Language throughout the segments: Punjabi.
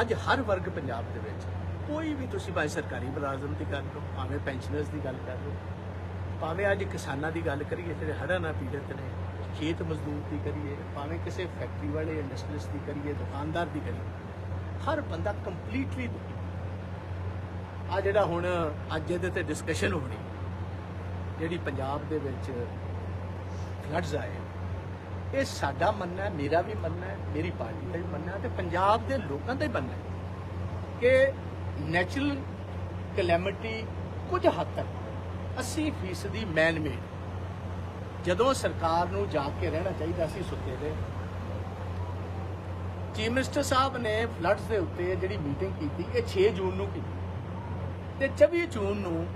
ਅੱਜ ਹਰ ਵਰਗ ਪੰਜਾਬ ਦੇ ਵਿੱਚ ਕੋਈ ਵੀ ਤੁਸੀਂ ਭਾਵੇਂ ਸਰਕਾਰੀ ਮੁਲਾਜ਼ਮ ਦੀ ਗੱਲ ਕਰੋ, ਭਾਵੇਂ ਪੈਨਸ਼ਨਰਸ ਦੀ ਗੱਲ ਕਰ ਲਓ ਭਾਵੇਂ ਅੱਜ ਕਿਸਾਨਾਂ ਦੀ ਗੱਲ ਕਰੀਏ ਜਿਹੜੇ ਹੜ੍ਹਾਂ ਨਾਲ ਪੀੜਤ ਨੇ, ਖੇਤ ਮਜ਼ਦੂਰ ਦੀ ਕਰੀਏ, ਭਾਵੇਂ ਕਿਸੇ ਫੈਕਟਰੀ ਵਾਲੇ ਇੰਡਸਟਰੀਅਲਿਸਟ ਦੀ ਕਰੀਏ, ਦੁਕਾਨਦਾਰ ਦੀ ਕਰੀਏ, ਹਰ ਬੰਦਾ ਕੰਪਲੀਟਲੀ ਦੁਖੀ ਆ ਜਿਹੜਾ ਹੁਣ ਅੱਜ ਇਹਦੇ ਤੇ ਡਿਸਕਸ਼ਨ ਹੋਣੀ, ਜਿਹੜੀ ਪੰਜਾਬ ਦੇ ਵਿੱਚ ਫਲੱਡਸ ਆਏ ਇਹ ਸਾਡਾ ਮੰਨਣਾ ਹੈ, ਮੇਰਾ ਵੀ ਮੰਨਣਾ ਹੈ, ਮੇਰੀ ਪਾਰਟੀ ਦਾ ਵੀ ਮੰਨਣਾ ਹੈ ਤੇ ਪੰਜਾਬ ਦੇ ਲੋਕਾਂ ਦਾ ਹੀ ਮੰਨਣਾ ਹੈ ਕਿ ਨੈਚੁਰਲ ਕਲੈਮਿਟੀ ਕੁਝ ਹੱਦ ਤੱਕ 80% ਦੀ ਮੈਨ ਮੇਡ ਜਦੋਂ ਸਰਕਾਰ ਨੂੰ ਜਾਗ ਕੇ ਰਹਿਣਾ ਚਾਹੀਦਾ ਸੀ ਸੁੱਤੇ ਦੇ, ਚੀਫ ਮਿਨਿਸਟਰ ਸਾਹਿਬ ਨੇ ਫਲੱਡਸ ਦੇ ਉੱਤੇ ਜਿਹੜੀ ਮੀਟਿੰਗ ਕੀਤੀ, ਇਹ 6 ਜੂਨ ਨੂੰ ਕੀਤੀ। ਤੇ 24 ਜੂਨ ਨੂੰ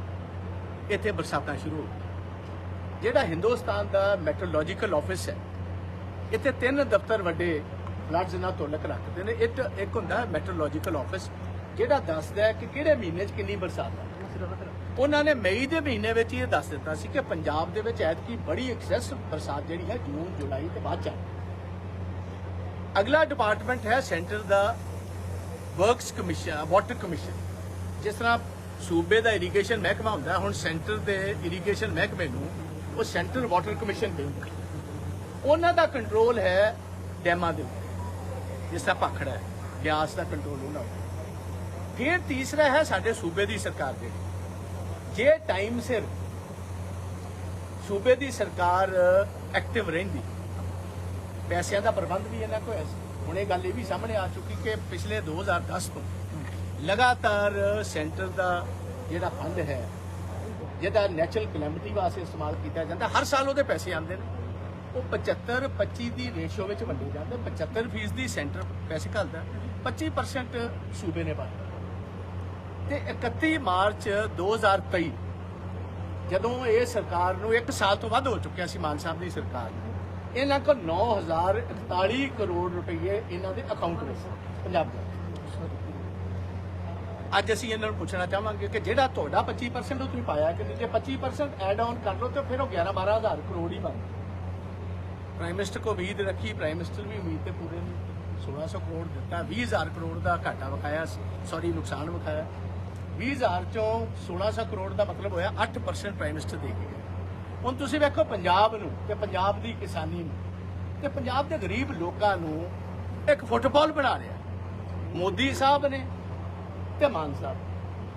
ਇੱਥੇ ਬਰਸਾਤਾਂ ਸ਼ੁਰੂ ਹੋ ਗਈਆਂ। ਜਿਹੜਾ ਹਿੰਦੁਸਤਾਨ ਦਾ ਮੈਟਰੋਲੋਜੀਕਲ ਆਫਿਸ ਹੈ ਇੱਥੇ ਤਿੰਨ ਦਫ਼ਤਰ ਵੱਡੇ ਫਲੱਡਸ ਨਾਲ ਤੋਲਕ ਰੱਖਦੇ ਨੇ। ਇੱਕ ਇੱਕ ਹੁੰਦਾ ਮੈਟਰੋਲੋਜੀਕਲ ਆਫਿਸ ਜਿਹੜਾ ਦੱਸਦਾ ਹੈ ਕਿ ਕਿਹੜੇ ਮਹੀਨੇ 'ਚ ਕਿੰਨੀ ਬਰਸਾਤ ਆ। ਉਹਨਾਂ ਨੇ ਮਈ ਦੇ ਮਹੀਨੇ ਵਿੱਚ ਇਹ ਦੱਸ ਦਿੱਤਾ ਸੀ ਕਿ ਪੰਜਾਬ ਦੇ ਵਿੱਚ ਐਤਕੀ ਬੜੀ ਐਕਸੈਸ ਬਰਸਾਤ ਜਿਹੜੀ ਹੈ ਜੂਨ, ਜੁਲਾਈ ਤੇ ਬਾਅਦ ਚ ਅਗਲਾ ਡਿਪਾਰਟਮੈਂਟ ਹੈ ਸੈਂਟਰ ਦਾ ਵਰਕਸ ਕਮਿਸ਼ਨ ਵਾਟਰ ਕਮਿਸ਼ਨ ਜਿਸ ਤਰ੍ਹਾਂ ਸੂਬੇ ਦਾ ਇਰੀਗੇਸ਼ਨ ਮਹਿਕਮਾ ਹੁੰਦਾ, ਹੁਣ ਸੈਂਟਰ ਦੇ ਇਰੀਗੇਸ਼ਨ ਮਹਿਕਮੇ ਨੂੰ ਉਹ ਸੈਂਟਰ ਵਾਟਰ ਕਮਿਸ਼ਨ ਦੇ ਉਹਨਾਂ ਦਾ ਕੰਟਰੋਲ ਹੈ ਡੈਮਾਂ ਦੇ ਉੱਤੇ, ਜਿਸ ਤਰ੍ਹਾਂ ਭਾਖੜਾ ਹੈ, ਬਿਆਸ ਦਾ ਕੰਟਰੋਲ ਉਹਨਾਂ ਦਾ ਫਿਰ ਤੀਸਰਾ ਹੈ ਸਾਡੇ ਸੂਬੇ ਦੀ ਸਰਕਾਰ ਦੇ। ਜੇ ਟਾਈਮ ਸਿਰ ਸੂਬੇ ਦੀ ਸਰਕਾਰ ਐਕਟਿਵ ਰਹਿੰਦੀ, ਪੈਸਿਆਂ ਦਾ ਪ੍ਰਬੰਧ ਵੀ ਇਹਨਾਂ ਕੋਲ ਹੈ। ਹੁਣ ਇਹ ਗੱਲ ਇਹ ਵੀ ਸਾਹਮਣੇ ਆ ਚੁੱਕੀ ਕਿ ਪਿਛਲੇ 2010 ਤੋਂ ਲਗਾਤਾਰ ਸੈਂਟਰ ਦਾ ਜਿਹੜਾ ਫੰਡ ਹੈ, ਜਿਹਦਾ ਨੈਚੁਰਲ ਕਲੈਮਿਟੀ ਵਾਸਤੇ ਇਸਤੇਮਾਲ ਕੀਤਾ ਜਾਂਦਾ, ਹਰ ਸਾਲ ਉਹਦੇ ਪੈਸੇ ਆਉਂਦੇ ਨੇ। ਉਹ 75 25 ਦੀ ਰੇਸ਼ੋ ਵਿੱਚ ਵੰਡੇ ਜਾਂਦੇ 75% ਦੀ ਸੈਂਟਰ ਪੈਸੇ ਘੱਲਦਾ 25% ਸੂਬੇ ਨੇ ਪਾਇਆ ਤੇ 31 ਮਾਰਚ 2023 ਜਦੋਂ ਇਹ ਸਰਕਾਰ ਨੂੰ 1 ਸਾਲ ਤੋਂ ਵੱਧ ਹੋ ਚੁੱਕਿਆ ਸੀ ਮਾਨ ਸਾਹਿਬ ਦੀ ਸਰਕਾਰ ਨੂੰ ਇਹਨਾਂ ਕੋਲ 9041 ਕਰੋੜ ਰੁਪਏ ਇਹਨਾਂ ਦੇ ਅਕਾਊਂਟ ਵਿੱਚ ਸੀ, ਪੰਜਾਬ ਦੇ ਅੱਜ ਅਸੀਂ ਇਹਨਾਂ ਨੂੰ ਪੁੱਛਣਾ ਚਾਹਾਂਗੇ ਕਿ ਜਿਹੜਾ ਤੁਹਾਡਾ 25% ਉਹ ਤੁਸੀਂ ਪਾਇਆ ਕਿ ਜੇ 25% ਐਡ ਆਨ ਕਰ ਲਓ ਤੇ ਫਿਰ ਉਹ 11 12000 ਕਰੋੜ ਹੀ ਬਣਦਾ। ਪ੍ਰਾਈਮ ਮਿਨਿਸਟਰ ਕੋ ਉਮੀਦ ਰੱਖੀ ਪ੍ਰਾਈਮ ਮਿਨਿਸਟਰ ਵੀ ਉਮੀਦ ਤੇ ਪੂਰੇ ਨਹੀਂ 1600 ਕਰੋੜ ਦਿੱਤਾ 20000 ਕਰੋੜ ਦਾ ਘਾਟਾ ਵਿਖਾਇਆ ਸੌਰੀ ਨੁਕਸਾਨ ਵਿਖਾਇਆ। 20000 ਚੋਂ 1600 ਕਰੋੜ ਦਾ ਮਤਲਬ ਹੋਇਆ 8% ਪ੍ਰਾਈਮ ਮਿਨਿਸਟਰ ਦੇ ਕੇ ਗਏ। ਹੁਣ ਤੁਸੀਂ ਵੇਖੋ ਪੰਜਾਬ ਨੂੰ ਤੇ ਪੰਜਾਬ ਦੀ ਕਿਸਾਨੀ ਨੂੰ ਤੇ ਪੰਜਾਬ ਦੇ ਗਰੀਬ ਲੋਕਾਂ ਨੂੰ ਇੱਕ ਫੁੱਟਬਾਲ ਬਣਾ ਰਿਹਾ ਮੋਦੀ ਸਾਹਿਬ ਨੇ ਤੇ ਮਾਨ ਸਾਹਿਬ।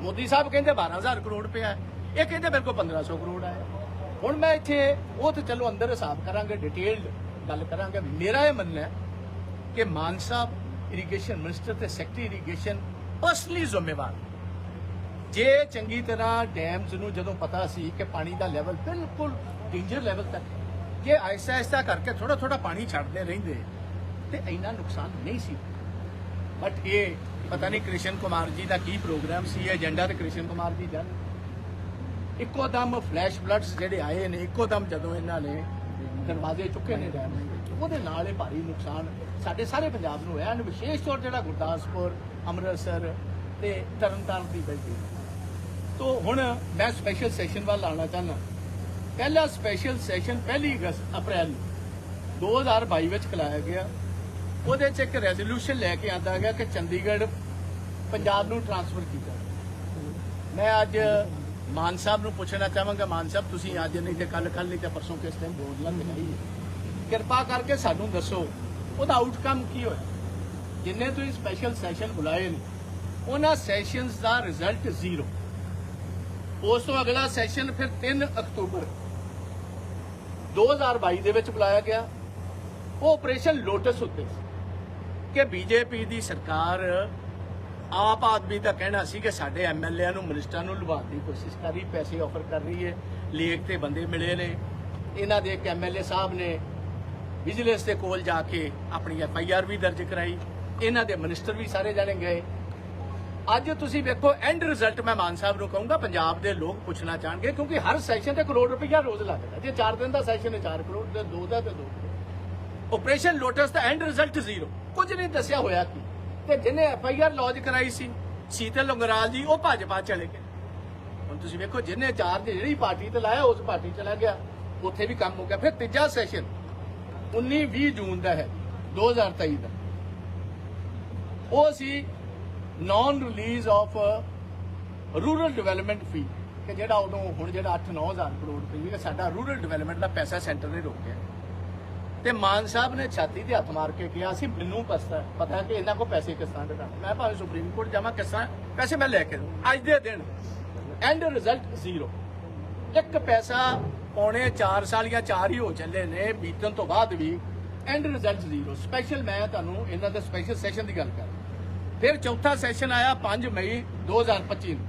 ਮੋਦੀ ਸਾਹਿਬ ਕਹਿੰਦੇ 12000 ਕਰੋੜ ਪਿਆ ਇਹ ਕਹਿੰਦੇ ਮੇਰੇ ਕੋਲ 1500 ਕਰੋੜ ਆਇਆ। ਹੁਣ ਮੈਂ ਇੱਥੇ ਉਹ ਤੇ ਚਲੋ ਅੰਦਰ ਹਿਸਾਬ ਕਰਾਂਗੇ ਡਿਟੇਲਡ ਗੱਲ ਕਰਾਂਗੇ। ਮੇਰਾ ਇਹ ਮੰਨਣਾ ਹੈ ਕਿ ਮਾਨ ਸਾਹਿਬ ਇਰੀਗੇਸ਼ਨ ਮਿਨਿਸਟਰ ਤੇ ਸੈਕਟਰੀ ਇਰੀਗੇਸ਼ਨ ਪਰਸਨਲੀ ਜ਼ਿੰਮੇਵਾਰ ਜੇ ਚੰਗੀ ਤਰ੍ਹਾਂ ਡੈਮਸ ਨੂੰ ਜਦੋਂ ਪਤਾ ਸੀ ਕਿ ਪਾਣੀ ਦਾ ਲੈਵਲ ਬਿਲਕੁਲ ਡੇਂਜਰ ਲੈਵਲ ਤੱਕ ਹੈ, ਜੇ ਆਹਿਸਤਾ ਆਹਿਸਤਾ ਕਰਕੇ ਥੋੜਾ ਥੋੜਾ ਪਾਣੀ ਛੱਡਦੇ ਰਹਿੰਦੇ ਤੇ ਇੰਨਾ ਨੁਕਸਾਨ ਨਹੀਂ ਸੀ। ਬਟ ਇਹ ਪਤਾ ਨਹੀਂ ਕ੍ਰਿਸ਼ਨ ਕੁਮਾਰ ਜੀ ਦਾ ਕੀ ਪ੍ਰੋਗਰਾਮ ਸੀ ਏਜੰਡਾ ਤੇ ਕ੍ਰਿਸ਼ਨ ਕੁਮਾਰ ਜੀ ਦਾ। ਇੱਕੋ ਦਮ ਫਲੈਸ਼ ਬਲੱਡਸ ਜਿਹੜੇ ਆਏ ਨੇ, ਇੱਕੋ ਦਮ ਜਦੋਂ ਇਹਨਾਂ ਨੇ ਦਰਵਾਜ਼ੇ ਚੁੱਕੇ ਨੇ ਡੈਮ ਦੇ ਉਹਦੇ ਨਾਲ ਇਹ ਭਾਰੀ ਨੁਕਸਾਨ ਸਾਡੇ ਸਾਰੇ ਪੰਜਾਬ ਨੂੰ ਹੋਇਆ and ਵਿਸ਼ੇਸ਼ ਤੌਰ ਜਿਹੜਾ ਗੁਰਦਾਸਪੁਰ, ਅੰਮ੍ਰਿਤਸਰ ਤੇ ਤਰਨਤਾਰਨ ਦੀ ਬੈਲਟ ਤੋ ਹੁਣ ਮੈਂ ਸਪੈਸ਼ਲ ਸੈਸ਼ਨ ਵੱਲ ਆਉਣਾ ਚਾਹੁੰਦਾ। ਪਹਿਲਾ ਸਪੈਸ਼ਲ ਸੈਸ਼ਨ ਪਹਿਲੀ ਅਗਸਤ, ਅਪ੍ਰੈਲ ਨੂੰ 2022 ਵਿੱਚ ਕਲਾਇਆ ਗਿਆ। ਉਹਦੇ 'ਚ ਇੱਕ ਰੈਜ਼ੋਲੂਸ਼ਨ ਲੈ ਕੇ ਆਂਦਾ ਗਿਆ ਕਿ ਚੰਡੀਗੜ੍ਹ ਪੰਜਾਬ ਨੂੰ ਟ੍ਰਾਂਸਫਰ ਕੀਤਾ ਮੈਂ ਅੱਜ ਮਾਨ ਸਾਹਿਬ ਨੂੰ ਪੁੱਛਣਾ ਚਾਹਾਂਗਾ, ਮਾਨ ਸਾਹਿਬ, ਤੁਸੀਂ ਅੱਜ ਨਹੀਂ ਤੇ ਕੱਲ ਕੱਲ ਨਹੀਂ ਤੇ ਪਰਸੋਂ ਕਿਸ ਟਾਈਮ ਬੋਰਡ ਲਾ ਕਿਰਪਾ ਕਰਕੇ ਸਾਨੂੰ ਦੱਸੋ, ਉਹਦਾ ਆਊਟਕਮ ਕੀ ਹੋਇਆ? ਜਿੰਨੇ ਤੁਸੀਂ ਸਪੈਸ਼ਲ ਸੈਸ਼ਨ ਬੁਲਾਏ ਨੇ, ਉਹਨਾਂ ਸੈਸ਼ਨਸ ਦਾ ਰਿਜ਼ਲਟ ਜ਼ੀਰੋ ਉਸ ਤੋਂ ਅਗਲਾ ਸੈਸ਼ਨ ਫਿਰ 3 ਅਕਤੂਬਰ। 2022 ਦੇ ਵਿੱਚ ਬੁਲਾਇਆ ਗਿਆ। ਉਹ ਆਪਰੇਸ਼ਨ ਲੋਟਸ ਉੱਤੇ ਸੀ। ਕਿ ਬੀਜੇਪੀ ਦੀ ਸਰਕਾਰ ਆਪ ਆਦਮੀ ਦਾ ਕਹਿਣਾ ਸੀ ਕਿ ਸਾਡੇ ਐਮਐਲਏ ਨੂੰ, ਮਿਨਿਸਟਰਾਂ ਨੂੰ ਲੁਭਾਉਣ ਦੀ ਕੋਸ਼ਿਸ਼ ਕਰ ਰਹੀ, ਪੈਸੇ ਆਫਰ ਕਰ ਰਹੀ ਹੈ। ਲੇਕ ਤੇ ਬੰਦੇ ਮਿਲੇ ਨੇ। ਇਹਨਾਂ ਦੇ ਇੱਕ ਐਮਐਲਏ ਸਾਹਿਬ ਨੇ ਵਿਜੀਲੈਂਸ ਦੇ ਕੋਲ ਜਾ ਕੇ ਆਪਣੀ ਐਫਆਈਆਰ ਵੀ ਦਰਜ ਕਰਾਈ। ਇਹਨਾਂ ਦੇ ਮਿਨਿਸਟਰ ਵੀ ਸਾਰੇ ਜਾਣੇ ਗਏ। ਅੱਜ ਤੁਸੀਂ ਵੇਖੋ ਐਂਡ ਰਿਜ਼ਲਟ ਮੈਂ ਮਾਨ ਸਾਹਿਬ ਨੂੰ ਕਹੂੰਗਾ, ਪੰਜਾਬ ਦੇ ਲੋਕ ਪੁੱਛਣਾ ਚਾਹਣਗੇ, ਕਿਉਂਕਿ ਹਰ ਸੈਸ਼ਨ ਤੇ ਕਰੋੜ ਰੁਪਈਆ ਰੋਜ਼ ਲੱਗਦਾ। ਜੇ 4 ਦਿਨ ਦਾ ਸੈਸ਼ਨ ਹੈ 4 ਕਰੋੜ ਤੇ 2 ਦਾ, ਤੇ 2 ਆਪਰੇਸ਼ਨ ਲੋਟਸ ਦਾ ਐਂਡ ਰਿਜ਼ਲਟ ਜ਼ੀਰੋ ਕੁਝ ਨਹੀਂ ਦੱਸਿਆ ਹੋਇਆ ਕੀ। ਤੇ ਜਿਹਨੇ ਐਫ ਆਈ ਆਰ ਲੌਜ ਕਰਾਈ ਸੀ ਸੀਤਲ ਲੰਗਰਾਲ ਜੀ, ਉਹ ਭਾਜਪਾ ਚਲੇ ਗਏ। ਹੁਣ ਤੁਸੀਂ ਵੇਖੋ, ਜਿਹਨੇ ਚਾਰਜ ਜਿਹੜੀ ਪਾਰਟੀ ਤੇ ਲਾਇਆ, ਉਸ ਪਾਰਟੀ ਚਲਾ ਗਿਆ। ਉੱਥੇ ਵੀ ਕੰਮ ਹੋ ਗਿਆ। ਫਿਰ ਤੀਜਾ ਸੈਸ਼ਨ 19 20 ਜੂਨ ਦਾ ਹੈ 2023 ਦਾ। ਉਹ ਸੀ non release of rural development fee ਕਿ ਜਿਹੜਾ ਉਦੋਂ ਹੁਣ ਜਿਹੜਾ 8-9000 ਕਰੋੜ ਰੁਪਏ ਸਾਡਾ ਰੂਰਲ ਡਿਵੈਲਪਮੈਂਟ ਦਾ ਪੈਸਾ ਸੈਂਟਰ ਨੇ ਰੋਕਿਆ। ਤੇ ਮਾਨ ਸਾਹਿਬ ਨੇ ਛਾਤੀ ਤੇ ਹੱਥ ਮਾਰ ਕੇ ਕਿਹਾ ਸੀ ਮੈਨੂੰ ਪਤਾ ਪਤਾ ਕਿ ਇਹਨਾਂ ਕੋ ਪੈਸੇ ਕਿਸ ਤਰ੍ਹਾਂ ਦੇ ਮੈਂ ਭਾਵੇਂ ਸੁਪਰੀਮ ਕੋਰਟ ਜਾਵਾਂ, ਕਿਸ ਪੈਸੇ ਮੈਂ ਲੈ ਕੇ ਦਊਂ। ਅੱਜ ਦੇ ਦਿਨ ਐਂਡ ਰਿਜ਼ਲਟ ਜ਼ੀਰੋ ਇੱਕ ਪੈਸਾ ਪੌਣੇ 4 ਸਾਲ ਜਾਂ 4 ਹੀ ਹੋ ਚੱਲੇ ਨੇ, ਬੀਤਣ ਤੋਂ ਬਾਅਦ ਵੀ ਐਂਡ ਰਿਜ਼ਲਟ ਜ਼ੀਰੋ ਸਪੈਸ਼ਲ ਮੈਂ ਤੁਹਾਨੂੰ ਇਹਨਾਂ ਦੇ ਸਪੈਸ਼ਲ ਸੈਸ਼ਨ ਦੀ ਗੱਲ ਕਰ ਫਿਰ ਚੌਥਾ ਸੈਸ਼ਨ ਆਇਆ 5 ਮਈ 2025 ਨੂੰ।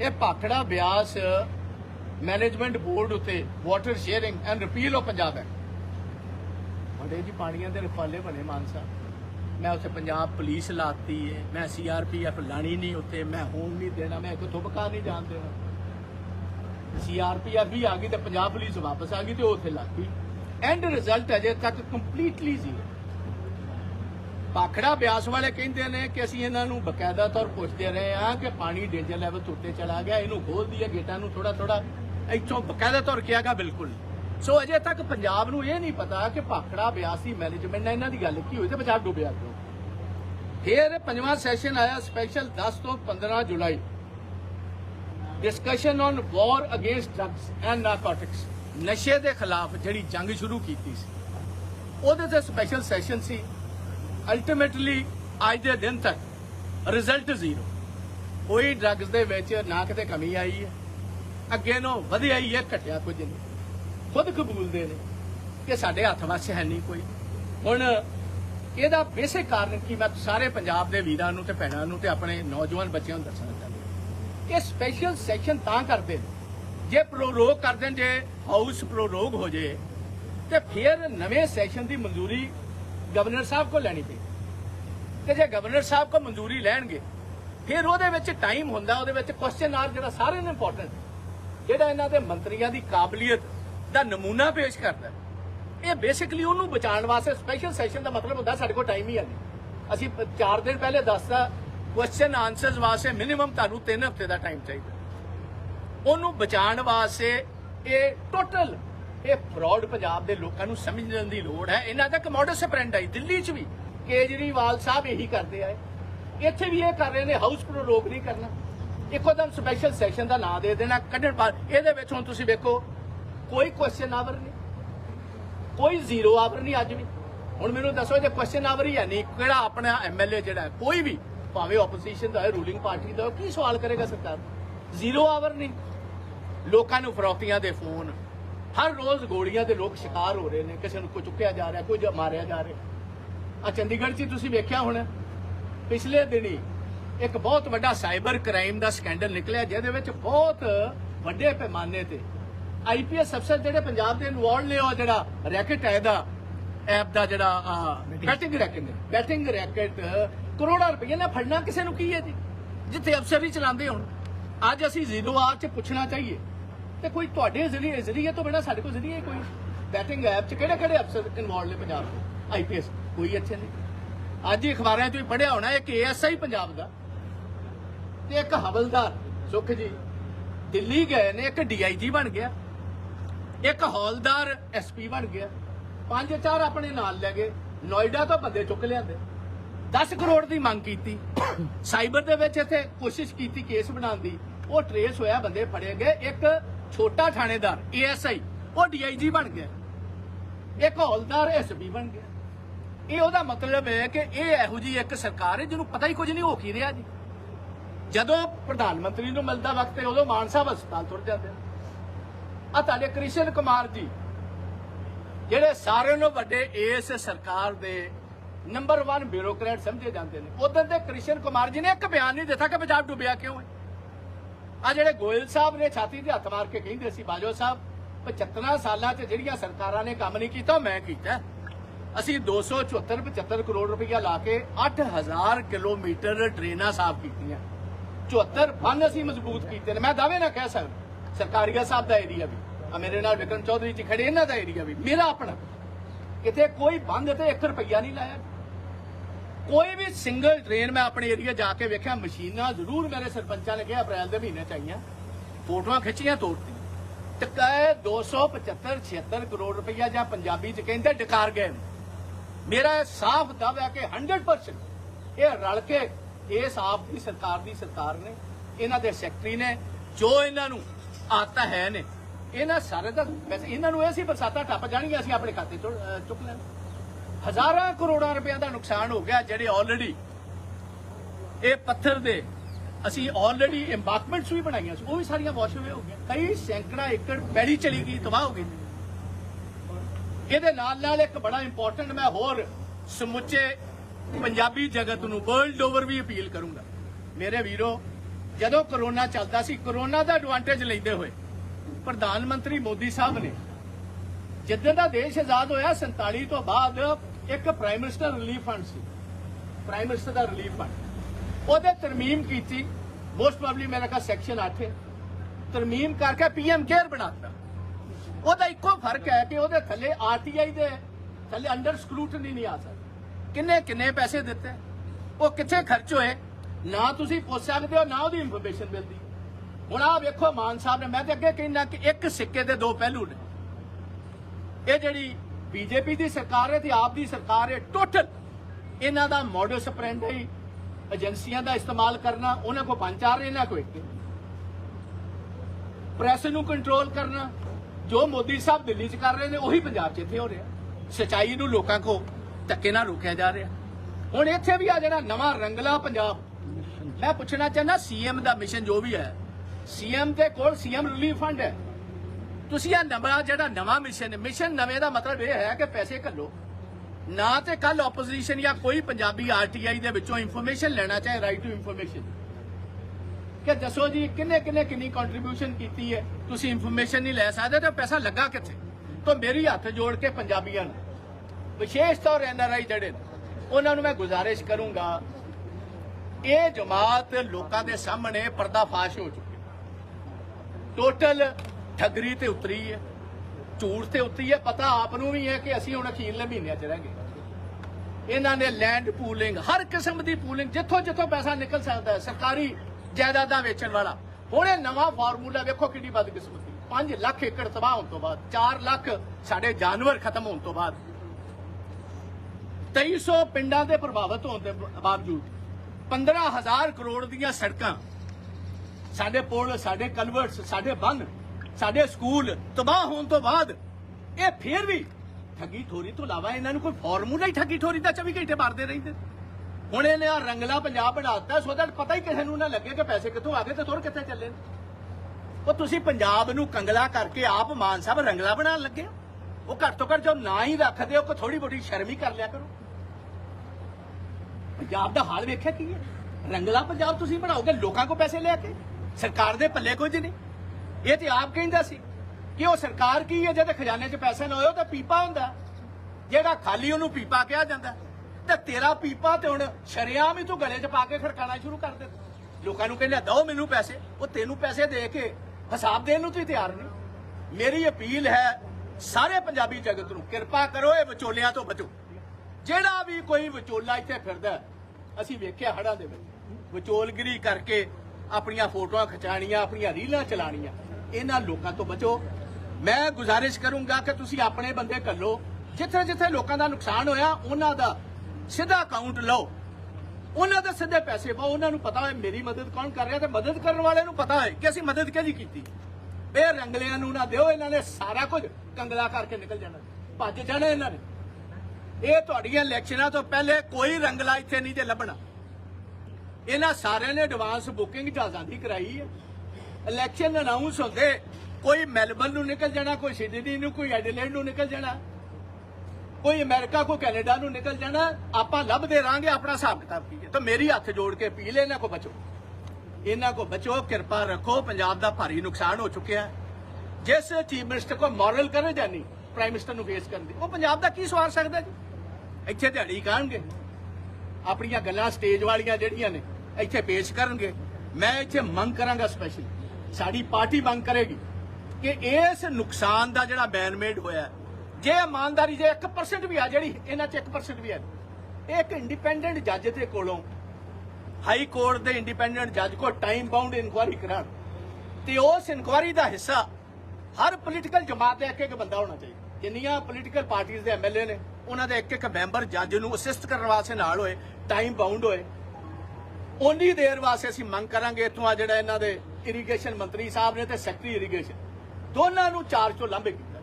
ਇਹ ਭਾਖੜਾ ਬਿਆਸ ਮੈਨੇਜਮੈਂਟ ਬੋਰਡ ਉਤੇ water sharing and repeal of Punjab act ਬੜੇ ਜੀ ਪਾਣੀਆਂ ਦੇ ਰਫਾਲੇ ਬਣੇ ਮਾਨਸਾ। ਮੈਂ ਉੱਥੇ ਪੰਜਾਬ ਪੁਲਿਸ ਲਾਤੀ ਹੈ ਮੈਂ ਸੀਆਰਪੀਐਫ ਲਾਣੀ ਨਹੀਂ ਉੱਥੇ, ਮੈਂ ਹੋਣ ਨਹੀਂ ਦੇਣਾ, ਮੈਂ ਇੱਕ ਤੁਬਕਾ ਨਹੀਂ ਜਾਣ ਦੇਣਾ। ਸੀਆਰਪੀਐਫ ਵੀ ਆ ਗਈ ਤੇ ਪੰਜਾਬ ਪੁਲਿਸ ਵਾਪਸ ਆ ਗਈ ਤੇ ਉਹ ਉੱਥੇ ਲੱਗ ਗਈ। ਐਂਡ ਰਿਜ਼ਲਟ ਅਜੇ ਤੱਕ ਕੰਪਲੀਟਲੀ ਜ਼ੀਰੋ ਪਾਖੜਾ ਬਿਆਸ ਵਾਲੇ ਕਹਿੰਦੇ ਨੇ ਕਿ ਅਸੀਂ ਇਹਨਾਂ ਨੂੰ ਬਕਾਇਦਾ ਤੌਰ ਪੁੱਛਦੇ ਰਹੇ ਹਾਂ ਕਿ ਪਾਣੀ ਡੇਂਜਰ ਲੈਵਲ ਤੋਂ ਉੱਤੇ ਚਲਾ ਗਿਆ, ਇਹਨੂੰ ਖੋਲ ਦਈਏ, ਗੇਟਾਂ ਨੂੰ ਥੋੜਾ ਥੋੜਾ ਇੱਥੋਂ ਬਕਾਇਦਾ ਤੌਰ ਕਿਹਾਗਾ ਬਿਲਕੁਲ। ਸੋ ਅਜੇ ਤੱਕ ਪੰਜਾਬ ਨੂੰ ਇਹ ਨਹੀਂ ਪਤਾ ਕਿ ਭਾਖੜਾ ਬਿਆਸੀ ਮੈਨੇਜਮੈਂਟ ਨਾਲ ਇਹਨਾਂ ਦੀ ਗੱਲ ਕੀ ਹੋਈ ਤੇ ਪੰਜਾਬ ਡੁੱਬਿਆ ਕਿਉਂ? ਫਿਰ ਪੰਜਵਾਂ ਸੈਸ਼ਨ ਆਇਆ ਸਪੈਸ਼ਲ 10 ਤੋਂ 15 ਜੁਲਾਈ। Discussion on war against drugs and narcotics ਨਸ਼ੇ ਦੇ ਖਿਲਾਫ ਜਿਹੜੀ ਜੰਗ ਸ਼ੁਰੂ ਕੀਤੀ ਸੀ। ਉਹਦੇ ਤੇ ਸਪੈਸ਼ਲ ਸੈਸ਼ਨ ਸੀ। ਅਲਟੀਮੇਟਲੀ ਅੱਜ ਦੇ ਦਿਨ ਤੱਕ ਰਿਜ਼ਲਟ ਜ਼ੀਰੋ ਕੋਈ ਡਰੱਗਸ ਦੇ ਵਿੱਚ ਨਾ ਕਿਤੇ ਕਮੀ ਆਈ ਹੈ। ਅੱਗੇ ਨੂੰ ਵਧਿਆ ਹੀ ਹੈ, ਘਟਿਆ ਕੁਝ ਨਹੀਂ। ਖੁਦ ਕਬੂਲਦੇ ਨੇ ਕਿ ਸਾਡੇ ਹੱਥ ਵੱਸ ਹੈ ਨਹੀਂ ਕੋਈ। ਹੁਣ ਇਹਦਾ ਬੇਸਿਕ ਕਾਰਨ ਕੀ ਮੈਂ ਸਾਰੇ ਪੰਜਾਬ ਦੇ ਵੀਰਾਂ ਨੂੰ ਤੇ ਭੈਣਾਂ ਨੂੰ ਤੇ ਆਪਣੇ ਨੌਜਵਾਨ ਬੱਚਿਆਂ ਨੂੰ ਦੱਸਣਾ ਚਾਹੁੰਦਾ ਇਹ ਸਪੈਸ਼ਲ ਸੈਸ਼ਨ ਤਾਂ ਕਰਦੇ ਨੇ। ਜੇ ਪ੍ਰੋਰੋਗ ਕਰਦੇ ਨੇ ਜੇ ਹਾਊਸ ਪ੍ਰੋਰੋਗ ਹੋ ਜੇ, ਤੇ ਫਿਰ ਨਵੇਂ ਸੈਸ਼ਨ ਦੀ ਮਨਜ਼ੂਰੀ ਗਵਰਨਰ ਸਾਹਿਬ ਕੋ ਲੈਣੀ ਪਈ। ਤੇ ਜੇ ਗਵਰਨਰ ਸਾਹਿਬ ਕੋ ਮਨਜ਼ੂਰੀ ਲੈਣਗੇ, ਫਿਰ ਉਹਦੇ ਵਿੱਚ ਟਾਈਮ ਹੁੰਦਾ, ਉਹਦੇ ਵਿੱਚ ਕੁਐਸਚਨ ਆਰ ਜਿਹੜਾ ਸਾਰਿਆਂ ਨੂੰ ਇੰਪੋਰਟੈਂਟ ਜਿਹੜਾ ਇਹਨਾਂ ਦੇ ਮੰਤਰੀਆਂ ਦੀ ਕਾਬਲੀਅਤ ਦਾ ਨਮੂਨਾ ਪੇਸ਼ ਕਰਦਾ ਇਹ ਬੇਸਿਕਲੀ ਉਹਨੂੰ ਬਚਾਉਣ ਵਾਸਤੇ ਸਪੈਸ਼ਲ ਸੈਸ਼ਨ ਦਾ ਮਤਲਬ ਹੁੰਦਾ, ਸਾਡੇ ਕੋਲ ਟਾਈਮ ਹੀ ਹੈ ਨਹੀਂ। ਅਸੀਂ 4 ਦਿਨ ਪਹਿਲੇ ਦੱਸਦਾ ਕੁਐਸਚਨ ਆਨਸਰਸ ਵਾਸਤੇ ਮਿਨੀਮਮ ਤੁਹਾਨੂੰ 3 ਹਫ਼ਤੇ ਦਾ ਟਾਈਮ ਚਾਹੀਦਾ ਉਹਨੂੰ ਬਚਾਉਣ ਵਾਸਤੇ ਇਹ ਟੋਟਲ ਇਹ ਫਰਾਡ ਪੰਜਾਬ ਦੇ ਲੋਕਾਂ ਨੂੰ ਸਮਝਣ ਦੀ ਲੋੜ ਹੈ। ਇਹਨਾਂ ਦਾ ਕਮੋਡਸ ਸਪਰੈਂਡ ਆਈ ਦਿੱਲੀ 'ਚ ਵੀ ਕੇਜਰੀਵਾਲ ਸਾਹਿਬ ਇਹੀ ਕਰਦੇ ਆਏ ਇੱਥੇ ਵੀ ਇਹ ਕਰ ਰਹੇ ਨੇ ਹਾਊਸ ਪ੍ਰੋਰੋਗ ਨਹੀਂ ਕਰਨਾ। ਇੱਕੋਦਮ ਸਪੈਸ਼ਲ ਸੈਸ਼ਨ ਦਾ ਨਾਂ ਦੇ ਦੇਣਾ, ਕੱਢਣ ਪਾ ਇਹਦੇ ਵਿੱਚ ਹੁਣ ਤੁਸੀਂ ਵੇਖੋ ਕੋਈ ਕੁਐਸਚਨ ਆਵਰ ਨਹੀਂ। ਕੋਈ ਜ਼ੀਰੋ ਆਵਰ ਨਹੀਂ ਅੱਜ ਵੀ। ਹੁਣ ਮੈਨੂੰ ਦੱਸੋ ਜੇ ਕੁਐਸਚਨ ਆਵਰ ਹੀ ਹੈ ਨਹੀਂ। ਕਿਹੜਾ ਆਪਣਾ ਐਮਐਲਏ ਜਿਹੜਾ ਕੋਈ ਵੀ ਭਾਵੇਂ ਆਪੋਜੀਸ਼ਨ ਦਾ ਹੈ ਰੂਲਿੰਗ ਪਾਰਟੀ ਦਾ ਹੋ, ਕੀ ਸਵਾਲ ਕਰੇਗਾ ਸਰਕਾਰ? ਜ਼ੀਰੋ ਆਵਰ ਨਹੀਂ। ਲੋਕਾਂ ਨੂੰ ਫਰੋਤੀਆਂ ਦੇ ਫੋਨ। ਹਰ ਰੋਜ਼ ਗੋਲੀਆਂ ਦੇ ਲੋਕ ਸ਼ਿਕਾਰ ਹੋ ਰਹੇ ਨੇ। ਕਿਸੇ ਨੂੰ ਕੋਈ ਚੁੱਕਿਆ ਜਾ ਰਿਹਾ ਕੋਈ ਮਾਰਿਆ ਜਾ ਰਿਹਾ। ਆ ਚੰਡੀਗੜ੍ਹ 'ਚ ਤੁਸੀਂ ਵੇਖਿਆ ਹੋਣਾ। ਪਿਛਲੇ ਦਿਨੀ ਇੱਕ ਬਹੁਤ ਵੱਡਾ ਸਾਈਬਰ ਕ੍ਰਾਈਮ ਦਾ ਸਕੈਂਡਲ ਨਿਕਲਿਆ ਜਿਹਦੇ ਵਿੱਚ ਬਹੁਤ ਵੱਡੇ ਪੈਮਾਨੇ ਤੇ ਆਈਪੀਐਸ ਅਫਸਰ ਜਿਹੜੇ ਪੰਜਾਬ ਦੇ ਇਨਵੋਲਡ ਨੇ ਉਹ ਜਿਹੜਾ ਰੈਕਟ ਹੈ ਦਾ ਐਪ ਦਾ ਜਿਹੜਾ ਬੈਟਿੰਗ। ਰੈਕਟ ਬੈਟਿੰਗ ਰੈਕਟ ਕਰੋੜਾਂ ਰੁਪਏ ਨਾਲ ਫੜਨਾ ਕਿਸੇ ਨੂੰ ਕੀ ਹੈ ਜੀ? ਜਿੱਥੇ ਅਫਸਰ ਹੀ ਚਲਾਉਂਦੇ ਹੁਣ। ਅੱਜ ਅਸੀਂ ਜ਼ੀਰੋ ਆਰ ਚ ਪੁੱਛਣਾ ਚਾਹੀਏ। ਤੇ ਕੋਈ ਤੁਹਾਡੇ ਜ਼ਰੀਏ ਜ਼ਰੀਏ ਤੋਂ ਬਿਨਾ ਸਾਡੇ ਕੋਲ ਜ਼ਰੀਏ ਕੋਈ? ਬੈਟਿੰਗ ਐਪ ਚ ਕਿਹੜੇ ਕਿਹੜੇ ਅਫਸਰ ਇਨਵੋਲਡ ਨੇ ਪੰਜਾਬ ਦੇ? ਆਈਪੀਐਸ ਕੋਈ ਅੱਛੇ ਨਹੀਂ। ਅੱਜ ਹੀ ਅਖਬਾਰਾਂ 'ਚ ਵੀ ਪੜਿਆ ਹੋਣਾ ਇੱਕ ਏਐਸਆਈ ਪੰਜਾਬ ਦਾ ਤੇ ਇੱਕ ਹਵਲਦਾਰ। ਸੁਖ ਜੀ ਦਿੱਲੀ ਗਏ ਨੇ ਇੱਕ ਡੀਆਈਜੀ ਬਣ ਗਿਆ। ਇੱਕ ਹੌਲਦਾਰ ਐਸਪੀ ਬਣ ਗਿਆ। ਪੰਜ ਚਾਰ ਆਪਣੇ ਨਾਲ ਲੈ ਗਏ। ਨੋਇਡਾ ਤੋਂ ਬੰਦੇ ਚੁੱਕ ਲਿਆਂਦੇ। 10 ਕਰੋੜ ਦੀ ਮੰਗ ਕੀਤੀ। ਸਾਈਬਰ ਦੇ ਵਿੱਚ ਇੱਥੇ ਕੋਸ਼ਿਸ਼ ਕੀਤੀ ਕੇਸ ਬਣਾਉਣ ਦੀ। ਉਹ ਟਰੇਸ ਹੋਇਆ, ਬੰਦੇ ਫੜੇ ਗਏ। ਇੱਕ ਛੋਟਾ ਥਾਣੇਦਾਰ ਏਐਸਆਈ ਉਹ ਡੀਆਈਜੀ ਬਣ ਗਿਆ। ਇੱਕ ਹੌਲਦਾਰ ਐਸਪੀ ਬਣ ਗਿਆ। ਇਹ ਉਹਦਾ ਮਤਲਬ ਹੈ ਕਿ ਇਹ ਇਹੋ ਜੀ ਇੱਕ ਸਰਕਾਰ ਹੈ, ਜਿਹਨੂੰ ਪਤਾ ਹੀ ਕੁਝ ਨਹੀਂ ਹੋ ਕੀ ਰਿਹਾ ਜੀ? ਜਦੋਂ ਪ੍ਰਧਾਨ ਮੰਤਰੀ ਨੂੰ ਮਿਲਦਾ ਵਕਤ ਹੈ ਉਦੋਂ ਮਾਨ ਸਾਹਿਬ ਹਸਪਤਾਲ ਤੁਰ ਜਾਂਦੇ ਆ ਤੁਹਾਡੇ ਕ੍ਰਿਸ਼ਨ ਕੁਮਾਰ ਜੀ। ਜਿਹੜੇ ਸਾਰਿਆਂ ਨਾਲੋਂ ਵੱਡੇ ਇਸ ਸਰਕਾਰ ਦੇ ਨੰਬਰ 1 ਬਿਊਰੋਕਰੇਟ ਸਮਝੇ ਜਾਂਦੇ ਨੇ। ਉਦੋਂ ਤੇ ਕ੍ਰਿਸ਼ਨ ਕੁਮਾਰ ਜੀ ਨੇ ਇੱਕ ਬਿਆਨ ਨਹੀਂ ਦਿੱਤਾ ਕਿ ਪੰਜਾਬ ਡੁੱਬਿਆ ਕਿਉਂ ਹੈ। ਆ ਜਿਹੜੇ ਗੋਇਲ ਸਾਹਿਬ ਨੇ ਛਾਤੀ ਤੇ ਹੱਥ ਮਾਰ ਕੇ ਕਹਿੰਦੇ ਸੀ ਬਾਜੋ ਸਾਹਿਬ 75 ਸਾਲਾਂ 'ਚ ਜਿਹੜੀਆਂ ਸਰਕਾਰਾਂ ਨੇ ਕੰਮ ਨਹੀਂ ਕੀਤਾ, ਉਹ ਮੈਂ ਕੀਤਾ। ਅਸੀਂ 274 75 ਕਰੋੜ ਰੁਪਈਆ ਲਾ ਕੇ 8000 ਕਿਲੋਮੀਟਰ ਡਰੇਨਾਂ ਸਾਫ਼ ਕੀਤੀਆਂ। 74 ਬੰਨ ਅਸੀਂ ਮਜ਼ਬੂਤ ਕੀਤੇ ਨੇ। ਮੈਂ ਦਾਅਵੇ ਨਾਲ ਕਹਿ ਸਕਦਾ। ਸਰਕਾਰੀਆ ਸਾਹਿਬ ਦਾ ਏਰੀਆ ਵੀ। ਆ ਮੇਰੇ ਨਾਲ ਵਿਕਰਮ ਚੌਧਰੀ ਜੀ ਖੜੇ, ਇਹਨਾਂ ਦਾ ਏਰੀਆ ਵੀ। ਮੇਰਾ ਆਪਣਾ। ਕਿਤੇ ਕੋਈ ਬੰਦ ਤੇ 1 ਰੁਪਈਆ ਨਹੀਂ ਲਾਇਆ। ਕੋਈ ਵੀ ਸਿੰਗਲ ਟ੍ਰੇਨ ਮੈਂ ਆਪਣੇ ਏਰੀਆ ਜਾ ਕੇ ਵੇਖਿਆ, ਮਸ਼ੀਨਾਂ ਜ਼ਰੂਰ ਮੇਰੇ ਸਰਪੰਚਾਂ ਨੇ ਕਿਹਾ, ਅਪ੍ਰੈਲ ਦੇ ਮਹੀਨੇ ਚ ਆਈਆਂ। ਫੋਟੋਆਂ ਖਿੱਚੀਆਂ ਤੋੜਤੀ ਤੇ ਕਹੇ 275 76 ਕਰੋੜ ਰੁਪਈਆ ਜਾਂ ਪੰਜਾਬੀ ਚ ਕਹਿੰਦੇ ਡਕਾਰ ਗਏ ਨੇ। ਮੇਰਾ ਇਹ ਸਾਫ਼ ਦਾਅਵਾ ਹੈ ਕਿ 100% ਇਹ ਰਲ ਕੇ ਇਸ ਆਪ ਦੀ ਸਰਕਾਰ ਦੀ ਸਰਕਾਰ ਨੇ, ਇਹਨਾਂ ਦੇ ਸੈਕਟਰੀ ਨੇ, ਜੋ ਇਹਨਾਂ ਨੂੰ ਆਤਾ ਹੈ ਨੇ। ਇਹਨਾਂ ਸਾਰੇ ਦਾ ਵੈਸੇ ਇਹਨਾਂ ਨੂੰ ਇਹ ਸੀ ਬਰਸਾਤਾਂ ਟੱਪ ਜਾਣਗੀਆਂ, ਅਸੀਂ ਆਪਣੇ ਖਾਤੇ ਚੋਂ ਚੁੱਕ ਲੈਣਾ। ਹਜ਼ਾਰਾਂ ਕਰੋੜਾਂ ਰੁਪਏ ਦਾ ਨੁਕਸਾਨ ਹੋ ਗਿਆ, ਜਿਹੜੇ ਆਲਰੇਡੀ ਇਹ ਪੱਥਰ ਦੇ ਅਸੀਂ ਆਲਰੇਡੀ ਇੰਬਾਕਮੈਂਟਸ ਵੀ ਬਣਾਈਆਂ ਸੀ, ਉਹ ਵੀ ਸਾਰੀਆਂ ਵਾਸ਼ ਅਵੇ ਹੋ ਗਈਆਂ। ਕਈ ਸੈਂਕੜਾ ਏਕੜ ਪੈੜੀ ਚਲੀ ਗਈ, ਤਬਾਹ ਹੋ ਗਈ। ਇਹਦੇ ਨਾਲ ਨਾਲ ਇੱਕ ਬੜਾ ਇੰਪੋਰਟੈਂਟ ਮੈਂ ਹੋਰ ਸਮੁੱਚੇ ਪੰਜਾਬੀ ਜਗਤ ਨੂੰ ਵਰਲਡ ਓਵਰ ਵੀ ਅਪੀਲ ਕਰੂੰਗਾ। ਮੇਰੇ ਵੀਰੋ ਜਦੋਂ ਕਰੋਨਾ ਚੱਲਦਾ ਸੀ, ਕਰੋਨਾ ਦਾ ਐਡਵਾਂਟੇਜ ਲੈਂਦੇ ਹੋਏ ਪ੍ਰਧਾਨ ਮੰਤਰੀ ਮੋਦੀ ਸਾਹਿਬ ਨੇ ਜਿੱਦਾਂ ਦਾ ਦੇਸ਼ ਆਜ਼ਾਦ ਹੋਇਆ 47 ਤੋਂ ਬਾਅਦ ਇੱਕ ਪ੍ਰਾਈਮ ਮਿਨਿਸਟਰ ਰਿਲੀਫ ਫੰਡ ਸੀ। ਪ੍ਰਾਈਮ ਮਿਨਿਸਟਰ ਦਾ ਰਿਲੀਫ ਫੰਡ ਉਹਦੇ ਤਰਮੀਮ ਕੀਤੀ। ਮੋਸਟ ਪ੍ਰੋਬਬਲੀ ਮੇਰਾ ਕਾ ਸੈਕਸ਼ਨ 8 ਹੈ। ਤਰਮੀਮ ਕਰਕੇ ਪੀਐਮ ਕੇਅਰ ਬਣਾਤਾ ਉਹਦਾ ਇੱਕੋ ਫ਼ਰਕ ਹੈ ਕਿ ਉਹਦੇ ਥੱਲੇ ਆਰਟੀਆਈ ਦੇ ਥੱਲੇ ਅੰਡਰ ਸਕਰੂਟਨੀ ਨਹੀਂ ਆ ਸਕਦਾ। ਕਿੰਨੇ ਕਿੰਨੇ ਪੈਸੇ ਦਿੱਤੇ? ਉਹ ਕਿੱਥੇ ਖਰਚ ਹੋਏ? ਨਾ ਤੁਸੀਂ ਪੁੱਛ ਸਕਦੇ ਹੋ, ਨਾ ਉਹਦੀ ਇਨਫੋਰਮੇਸ਼ਨ ਮਿਲਦੀ। ਹੁਣ ਆ ਵੇਖੋ, ਮਾਨ ਸਾਹਿਬ ਨੇ, ਮੈਂ ਤੇ ਅੱਗੇ ਕਹਿੰਦਾ ਕਿ ਇੱਕ ਸਿੱਕੇ ਦੇ ਦੋ ਪਹਿਲੂ ਨੇ। ਇਹ ਜਿਹੜੀ ਬੀਜੇਪੀ ਦੀ ਸਰਕਾਰ ਹੈ ਤੇ ਆਪ ਦੀ ਸਰਕਾਰ ਹੈ ਟੋਟਲ ਇਹਨਾਂ ਦਾ ਮੋਡਸ ਆਪਰੈਂਡੀ ਏਜੰਸੀਆਂ ਦਾ ਇਸਤੇਮਾਲ ਕਰਨਾ, ਉਹਨਾਂ ਕੋ ਪੰਜ ਚਾਰ ਇਹਨਾਂ ਕੋ ਇੱਕ। ਪ੍ਰੈਸ ਨੂੰ ਕੰਟਰੋਲ ਕਰਨਾ, ਜੋ ਮੋਦੀ ਸਾਹਿਬ ਦਿੱਲੀ 'ਚ ਕਰ ਰਹੇ ਨੇ, ਉਹੀ ਪੰਜਾਬ 'ਚ ਇੱਥੇ ਹੋ ਰਿਹਾ। ਸਚਾਈ ਨੂੰ ਲੋਕਾਂ ਕੋ ਧੱਕੇ ਨਾਲ ਰੋਕਿਆ ਜਾ ਰਿਹਾ। ਹੁਣ ਇੱਥੇ ਵੀ ਆ ਜਿਹੜਾ ਨਵਾਂ ਰੰਗਲਾ ਪੰਜਾਬ ਮੈਂ ਪੁੱਛਣਾ ਚਾਹੁੰਦਾ ਸੀਐਮ ਦਾ ਮਿਸ਼ਨ ਜੋ ਵੀ ਹੈ ਸੀਐਮ ਦੇ ਕੋਲ ਸੀਐਮ ਰਿਲੀਫ ਫੰਡ ਹੈ। ਤੁਸੀਂ ਇਹ ਨਵਾਂ, ਜਿਹੜਾ ਨਵਾਂ ਮਿਸ਼ਨ ਹੈ ਮਿਸ਼ਨ ਨਵੇਂ ਦਾ ਮਤਲਬ ਇਹ ਹੈ ਕਿ ਪੈਸੇ ਘੱਲੋ। ਨਾ ਤੇ ਕੱਲ ਆਪੋਜੀਸ਼ਨ ਜਾਂ ਕੋਈ ਪੰਜਾਬੀ ਆਰਟੀਆਈ ਦੇ ਵਿੱਚੋਂ ਇਨਫੋਰਮੇਸ਼ਨ ਲੈਣਾ, ਚਾਹੇ ਰਾਈਟ ਟੂ ਇਨਫੋਰਮੇਸ਼ਨ ਕਿ ਦੱਸੋ ਜੀ, ਕਿੰਨੇ ਕਿੰਨੇ ਕਿੰਨੀ ਕੰਟਰੀਬਿਊਸ਼ਨ ਕੀਤੀ ਹੈ? ਤੁਸੀਂ ਇਨਫੋਰਮੇਸ਼ਨ ਨਹੀਂ ਲੈ ਸਕਦੇ ਤੇ ਪੈਸਾ ਲੱਗਾ ਕਿੱਥੇ? ਤਾਂ ਮੇਰੀ ਹੱਥ ਜੋੜ ਕੇ ਪੰਜਾਬੀਆਂ ਨੂੰ, ਵਿਸ਼ੇਸ਼ ਤੌਰ ਐਨਆਰਆਈ ਜਿਹੜੇ ਉਹਨਾਂ ਨੂੰ ਮੈਂ ਗੁਜ਼ਾਰਿਸ਼ ਕਰੂੰਗਾ ਇਹ ਜਮਾਤ ਲੋਕਾਂ ਦੇ ਸਾਹਮਣੇ ਪਰਦਾਫਾਸ਼ ਹੋ ਚੁੱਕੀ ਟੋਟਲ ਠੱਗਰੀ ਤੇ ਉਤਰੀ ਹੈ, ਝੂਠ ਤੇ ਉਤਰੀ ਹੈ। ਪਤਾ ਆਪ ਨੂੰ ਵੀ ਹੈ ਕਿ ਅਸੀਂ ਹੁਣ ਅਖੀਰਲੇ ਮਹੀਨਿਆਂ 'ਚ ਰਹਿ ਗਏ ਇਹਨਾਂ ਨੇ ਲੈਂਡ ਪੂਲਿੰਗ ਹਰ ਕਿਸਮ ਦੀ ਪੂਲਿੰਗ ਜਿੱਥੋਂ ਜਿੱਥੋਂ ਪੈਸਾ ਨਿਕਲ ਸਕਦਾ ਹੈ, ਸਰਕਾਰੀ ਜਾਇਦਾਦਾਂ ਵੇਚਣ ਵਾਲਾ। ਹੁਣ ਇਹ ਨਵਾਂ ਫਾਰਮੂਲਾ ਵੇਖੋ ਕਿੰਨੀ ਬਦਕਿਸਮਤੀ 5 ਲੱਖ ਏਕੜ ਤਬਾਹ ਹੋਣ ਤੋਂ ਬਾਅਦ 4 ਲੱਖ ਸਾਡੇ ਜਾਨਵਰ ਖਤਮ ਹੋਣ ਤੋਂ ਬਾਅਦ। 2300 ਪਿੰਡਾਂ ਦੇ ਪ੍ਰਭਾਵਿਤ ਹੋਣ ਦੇ ਬਾਵਜੂਦ 15000 ਕਰੋੜ ਦੀਆਂ ਸੜਕਾਂ। ਸਾਡੇ ਪੁਲ, ਸਾਡੇ ਕਨਵਰਟਸ ਸਾਡੇ ਬੰਨ, ਸਾਡੇ ਸਕੂਲ ਤਬਾਹ ਹੋਣ ਤੋਂ ਬਾਅਦ ਇਹ ਫੇਰ ਵੀ ਠੱਗੀ ਠੋਰੀ ਤੋਂ ਇਲਾਵਾ ਇਹਨਾਂ ਨੂੰ ਕੋਈ ਫਾਰਮੂਲਾ ਹੀ ਠੱਗੀ ਠੋਰੀ ਦਾ 24 ਘੰਟੇ ਮਾਰਦੇ ਰਹਿੰਦੇ। ਹੁਣ ਇਹਨੇ ਆ ਰੰਗਲਾ ਪੰਜਾਬ ਬਣਾਤਾ ਸੋ that ਪਤਾ ਹੀ ਕਿਸੇ ਨੂੰ ਨਾ ਲੱਗੇ ਕਿ ਪੈਸੇ ਕਿੱਥੋਂ ਆ ਗਏ ਤੇ ਤੁਰ ਕਿੱਥੇ ਚੱਲੇ ਨੇ। ਉਹ ਤੁਸੀਂ ਪੰਜਾਬ ਨੂੰ ਕੰਗਲਾ ਕਰਕੇ ਆਪ ਮਾਨ ਸਾਹਿਬ ਰੰਗਲਾ ਬਣਾਉਣ ਲੱਗੇ ਉਹ ਘੱਟ ਤੋਂ ਘੱਟ ਜੋ ਨਾ ਹੀ ਰੱਖਦੇ ਹੋ ਕੋ ਥੋੜੀ ਬੋਟੀ ਸ਼ਰਮ ਹੀ ਕਰ ਲਿਆ ਕਰੋ। ਪੰਜਾਬ ਦਾ ਹਾਲ ਵੇਖਿਆ ਕੀ ਹੈ? ਰੰਗਲਾ ਪੰਜਾਬ ਤੁਸੀਂ ਬਣਾਓਗੇ, ਲੋਕਾਂ ਕੋ ਪੈਸੇ ਲੈ ਕੇ? ਸਰਕਾਰ ਦੇ ਪੱਲੇ ਕੁਝ ਨਹੀਂ। ਇਹ ਤੇ ਆਪ ਕਹਿੰਦਾ ਸੀ ਕਿ ਉਹ ਸਰਕਾਰ ਕੀ ਹੈ? ਜਦ ਖਜ਼ਾਨੇ 'ਚ ਪੈਸੇ ਨਾ ਹੋਏ ਉਹ ਤਾਂ ਪੀਪਾ ਹੁੰਦਾ। ਜਿਹੜਾ ਖਾਲੀ ਉਹਨੂੰ ਪੀਪਾ ਕਿਹਾ ਜਾਂਦਾ। ਤੇ ਤੇਰਾ ਪੀਪਾ ਤੇ ਹੁਣ ਸ਼ਰਿਆਮ ਹੀ ਤੂੰ ਗਲੇ 'ਚ ਪਾ ਕੇ ਖੜਕਾਣਾ ਸ਼ੁਰੂ ਕਰ ਦਿੱਤਾ। ਲੋਕਾਂ ਨੂੰ ਕਹਿੰਦਾ ਦੋ ਮੈਨੂੰ ਪੈਸੇ। ਉਹ ਤੈਨੂੰ ਪੈਸੇ ਦੇ ਕੇ ਹਿਸਾਬ ਦੇਣ ਨੂੰ ਤੁਸੀਂ ਤਿਆਰ ਨਹੀਂ। ਮੇਰੀ ਅਪੀਲ ਹੈ, ਸਾਰੇ ਪੰਜਾਬੀ ਜਗਤ ਨੂੰ ਕਿਰਪਾ ਕਰੋ, ਇਹ ਵਿਚੋਲਿਆਂ ਤੋਂ ਬਚੋ। ਜਿਹੜਾ ਵੀ ਕੋਈ ਵਿਚੋਲਾ ਇੱਥੇ ਫਿਰਦਾ ਅਸੀਂ ਵੇਖਿਆ ਹੜਾਂ ਦੇ ਵਿੱਚ। ਵਿਚੋਲਗਿਰੀ ਕਰਕੇ ਆਪਣੀਆਂ ਫੋਟੋਆਂ ਖਿਚਾਣੀਆਂ, ਆਪਣੀਆਂ ਰੀਲਾਂ ਚਲਾਣੀਆਂ। ਇਹਨਾਂ ਲੋਕਾਂ ਤੋਂ ਬਚੋ। ਮੈਂ ਗੁਜ਼ਾਰਿਸ਼ ਕਰੂੰਗਾ ਕਿ ਤੁਸੀਂ ਆਪਣੇ ਬੰਦੇ ਕੱਲੋ ਜਿੱਥੇ ਜਿੱਥੇ ਲੋਕਾਂ ਦਾ ਨੁਕਸਾਨ ਹੋਇਆ, ਉਹਨਾਂ ਦਾ ਸਿੱਧਾ ਅਕਾਊਂਟ ਲਓ। ਉਹਨਾਂ ਦੇ ਸਿੱਧੇ ਪੈਸੇ ਪਾਓ। ਉਹਨਾਂ ਨੂੰ ਪਤਾ ਹੋਏ ਮੇਰੀ ਮਦਦ ਕੌਣ ਕਰ ਰਿਹਾ ਤੇ ਮਦਦ ਕਰਨ ਵਾਲੇ ਨੂੰ ਪਤਾ ਹੋਏ ਕਿ ਅਸੀਂ ਮਦਦ ਕਿਹਦੀ ਕੀਤੀ। ਇਹ ਰੰਗਲਿਆਂ ਨੂੰ ਨਾ ਦਿਓ। ਇਹਨਾਂ ਨੇ ਸਾਰਾ ਕੁਝ ਕੰਗਲਾ ਕਰਕੇ ਨਿਕਲ ਜਾਣਾ। ਭੱਜ ਜਾਣਾ ਇਹਨਾਂ ਨੇ। ਇਹ ਤੁਹਾਡੀਆਂ ਇਲੈਕਸ਼ਨਾਂ ਤੋਂ ਪਹਿਲੇ ਕੋਈ ਰੰਗਲਾ ਇੱਥੇ ਨਹੀਂ ਤੇ ਲੱਭਣਾ। ਇਹਨਾਂ ਸਾਰਿਆਂ ਨੇ ਐਡਵਾਂਸ ਬੁਕਿੰਗ ਜਹਾਜ਼ਾਂ ਦੀ ਕਰਾਈ ਹੈ। ਇਲੈਕਸ਼ਨ ਅਨਾਉਂਸ ਹੁੰਦੇ, ਕੋਈ ਮੈਲਬਨ ਨੂੰ ਨਿਕਲ ਜਾਣਾ, ਕੋਈ ਸਿਡਨੀ ਨੂੰ, ਕੋਈ ਐਡੀਲੇਡ ਨੂੰ ਨਿਕਲ ਜਾਣਾ, ਕੋਈ ਅਮਰੀਕਾ, ਕੋਈ ਕੈਨੇਡਾ ਨੂੰ ਨਿਕਲ ਜਾਣਾ, ਆਪਾਂ ਲੱਭਦੇ ਰਾਂਗੇ ਆਪਣਾ ਹਿਸਾਬ ਕਿਤਾਬ ਕੀ ਹੈ। ਤਾਂ ਮੇਰੀ ਹੱਥ ਜੋੜ ਕੇ ਅਪੀਲ ਹੈ ਇਹਨਾਂ ਕੋ ਬਚੋ। ਇਹਨਾਂ ਕੋ ਬਚੋ, ਕਿਰਪਾ ਰੱਖੋ, ਪੰਜਾਬ ਦਾ ਭਾਰੀ ਨੁਕਸਾਨ ਹੋ ਚੁੱਕਿਆ ਜਿਸ ਚੀਫ ਮਿਨਿਸਟਰ ਕੋ ਮੋਰਲ ਕਰੇ ਜਾਨੀ ਪ੍ਰਾਈਮ ਮਿਨਿਸਟਰ ਨੂੰ ਫੇਸ ਕਰਨ ਦੀ, ਉਹ ਪੰਜਾਬ ਦਾ ਕੀ ਸਵਾਰ ਸਕਦਾ ਜੀ? ਇੱਥੇ ਦਿਹਾੜੀ ਕਰਨਗੇ। ਆਪਣੀਆਂ ਗੱਲਾਂ ਸਟੇਜ ਵਾਲੀਆਂ ਜਿਹੜੀਆਂ ਨੇ, ਇੱਥੇ ਪੇਸ਼ ਕਰਨਗੇ। ਮੈਂ ਇੱਥੇ ਮੰਗ ਕਰਾਂਗਾ ਸਪੈਸ਼ਲ ਸਾਡੀ ਪਾਰਟੀ ਮੰਗ ਕਰੇਗੀ ਕਿ ਇਸ ਨੁਕਸਾਨ ਦਾ ਜਿਹੜਾ ਬੈਨਮੇਡ ਹੋਇਆ, ਜੇ ਇਮਾਨਦਾਰੀ ਜੇ 1% ਵੀ ਆ ਜਿਹੜੀ, ਇਹਨਾਂ ਚ 1% ਵੀ ਹੈ ਇਹ ਇੱਕ ਇੰਡੀਪੈਂਡੈਂਟ ਜੱਜ ਦੇ ਕੋਲੋਂ ਹਾਈ ਕੋਰਟ ਦੇ ਇੰਡੀਪੈਂਡੈਂਟ ਜੱਜ ਕੋ ਟਾਈਮ ਬਾਉਂਡ ਇਨਕੁਆਇਰੀ ਕਰਾਉਣ। ਤੇ ਉਸ ਇਨਕੁਆਇਰੀ ਦਾ ਹਿੱਸਾ ਹਰ ਪੋਲੀਟੀਕਲ ਜਮਾਤ ਦਾ ਇੱਕ ਇੱਕ ਬੰਦਾ ਹੋਣਾ ਚਾਹੀਦਾ। ਜਿੰਨੀਆਂ ਪੋਲੀਟੀਕਲ ਪਾਰਟੀਆਂ ਦੇ ਐਮਐਲਏ ਨੇ ਉਹਨਾਂ ਦੇ ਇੱਕ ਇੱਕ ਮੈਂਬਰ ਜੱਜ ਨੂੰ ਅਸਿਸਟ ਕਰਨ ਵਾਸਤੇ ਨਾਲ ਹੋਏ ਟਾਈਮ ਬਾਉਂਡ ਹੋਏ। ਉਨੀ ਦੇਰ ਵਾਸਤੇ ਅਸੀਂ ਮੰਗ ਕਰਾਂਗੇ ਇੱਥੋਂ ਆ ਜਿਹੜਾ ਇਹਨਾਂ ਦੇ ਇਰੀਗੇਸ਼ਨ ਮੰਤਰੀ ਸਾਹਿਬ ਨੇ ਤੇ ਸੈਕਟਰੀ ਇਰੀਗੇਸ਼ਨ ਦੋਨਾਂ ਨੂੰ ਚਾਰ ਚੋਂ ਲਾਂਭੇ ਕੀਤਾ।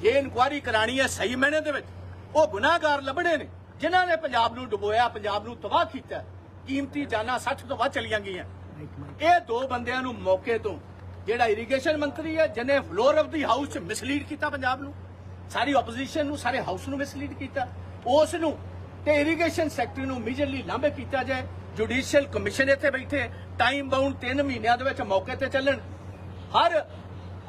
ਜੇ ਇਨਕੁਆਰੀ ਕਰਾਣੀ ਹੈ ਸਹੀ ਮੈਨੇ ਦੇ ਵਿੱਚ ਉਹ ਗੁਨਾਹਗਾਰ ਲੱਭਣੇ ਨੇ ਜਿਨ੍ਹਾਂ ਨੇ ਪੰਜਾਬ ਨੂੰ ਡੁਬੋਇਆ ਪੰਜਾਬ ਨੂੰ ਤਬਾਹ ਕੀਤਾ। ਕੀਮਤੀ ਜਾਨਾਂ 60 ਤੋਂ ਵੱਧ ਚਲੀਆਂ ਗਈਆਂ। ਇਹ ਦੋ ਬੰਦਿਆਂ ਨੂੰ ਮੌਕੇ ਤੋਂ ਜਿਹੜਾ ਇਰੀਗੇਸ਼ਨ ਮੰਤਰੀ ਹੈ ਜਿਹਨੇ ਫਲੋਰ ਆਫ ਦੀ ਹਾਊਸ ਚ ਮਿਸਲੀਡ ਕੀਤਾ ਪੰਜਾਬ ਨੂੰ ਸਾਰੀ ਆਪੋਜੀਸ਼ਨ ਨੂੰ, ਸਾਰੇ ਹਾਊਸ ਨੂੰ ਮਿਸਲੀਡ ਕੀਤਾ। ਉਸ ਨੂੰ, ਤੇ ਇਰੀਗੇਸ਼ਨ ਸੈਕਟਰੀ ਨੂੰ ਇਮੀਡੀਏਟਲੀ ਲਾਂਭੇ ਕੀਤਾ ਜਾਏ। ਜੁਡੀਸ਼ੀਅਲ ਕਮਿਸ਼ਨ ਇੱਥੇ ਬੈਠੇ ਟਾਈਮ ਬਾਉਂਡ 3 ਮਹੀਨਿਆਂ ਦੇ ਵਿੱਚ ਮੌਕੇ ਤੇ ਚੱਲਣ। ਹਰ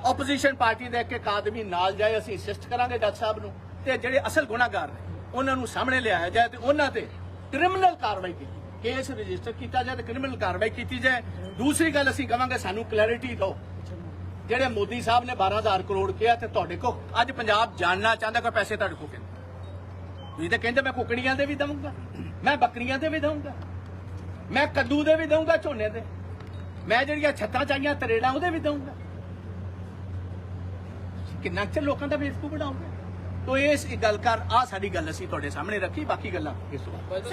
ਆਪੋਜੀਸ਼ਨ ਪਾਰਟੀ ਦੇ ਇੱਕ ਇੱਕ ਆਦਮੀ ਨਾਲ ਜਾਏ, ਅਸੀਂ ਅਸਿਸਟ ਕਰਾਂਗੇ ਜੱਜ ਸਾਹਿਬ ਨੂੰ। ਤੇ ਜਿਹੜੇ ਅਸਲ ਗੁਨਾਹਗਾਰ ਨੇ, ਉਹਨਾਂ ਨੂੰ ਸਾਹਮਣੇ ਲਿਆਇਆ ਜਾਏ ਤੇ ਉਹਨਾਂ ਤੇ ਕ੍ਰਿਮੀਨਲ ਕਾਰਵਾਈ ਕੀਤੀ ਕੇਸ ਰਜਿਸਟਰ ਕੀਤਾ ਜਾਏ ਤੇ ਕ੍ਰਿਮੀਨਲ ਕਾਰਵਾਈ ਕੀਤੀ ਜਾਏ। ਦੂਸਰੀ ਗੱਲ ਅਸੀਂ ਕਵਾਂਗੇ, ਸਾਨੂੰ ਕਲੈਰਿਟੀ ਦਿਓ। ਜਿਹੜੇ ਮੋਦੀ ਸਾਹਿਬ ਨੇ 12000 ਕਰੋੜ ਕਿਹਾ ਤੇ ਤੁਹਾਡੇ ਕੋ ਅੱਜ ਪੰਜਾਬ ਜਾਣਨਾ ਚਾਹੁੰਦਾ ਕਿ ਪੈਸੇ ਤੁਹਾਡੇ ਕੋ ਕਿੰਨੇ? ਤੁਸੀਂ ਤਾਂ ਕਹਿੰਦੇ ਮੈਂ ਕੁਕੜੀਆਂ ਦੇ ਵੀ ਦਵਾਂਗਾ ਮੈਂ ਬੱਕਰੀਆਂ ਦੇ ਵੀ ਦਵਾਂਗਾ ਮੈਂ ਕੱਦੂ ਦੇ ਵੀ ਦਵਾਂਗਾ ਝੋਨੇ ਦੇ, ਮੈਂ ਜਿਹੜੀਆਂ ਛੱਤਾਂ ਚਾਹੀਆਂ, ਤਰੇੜਾਂ ਉਹਦੇ ਵੀ ਦਵਾਂਗਾ ਕਿੰਨਾ ਚਿਰ ਲੋਕਾਂ ਦਾ ਬੇਵਕੂਫ ਬਣਾਉਂਗੇ ਤੋ ਇਸ ਗੱਲ ਕਰ ਆ ਸਾਡੀ ਗੱਲ ਅਸੀਂ ਤੁਹਾਡੇ ਸਾਹਮਣੇ ਰੱਖੀ, ਬਾਕੀ ਗੱਲਾਂ ਇਸ ਤੋਂ ਬਾਅਦ।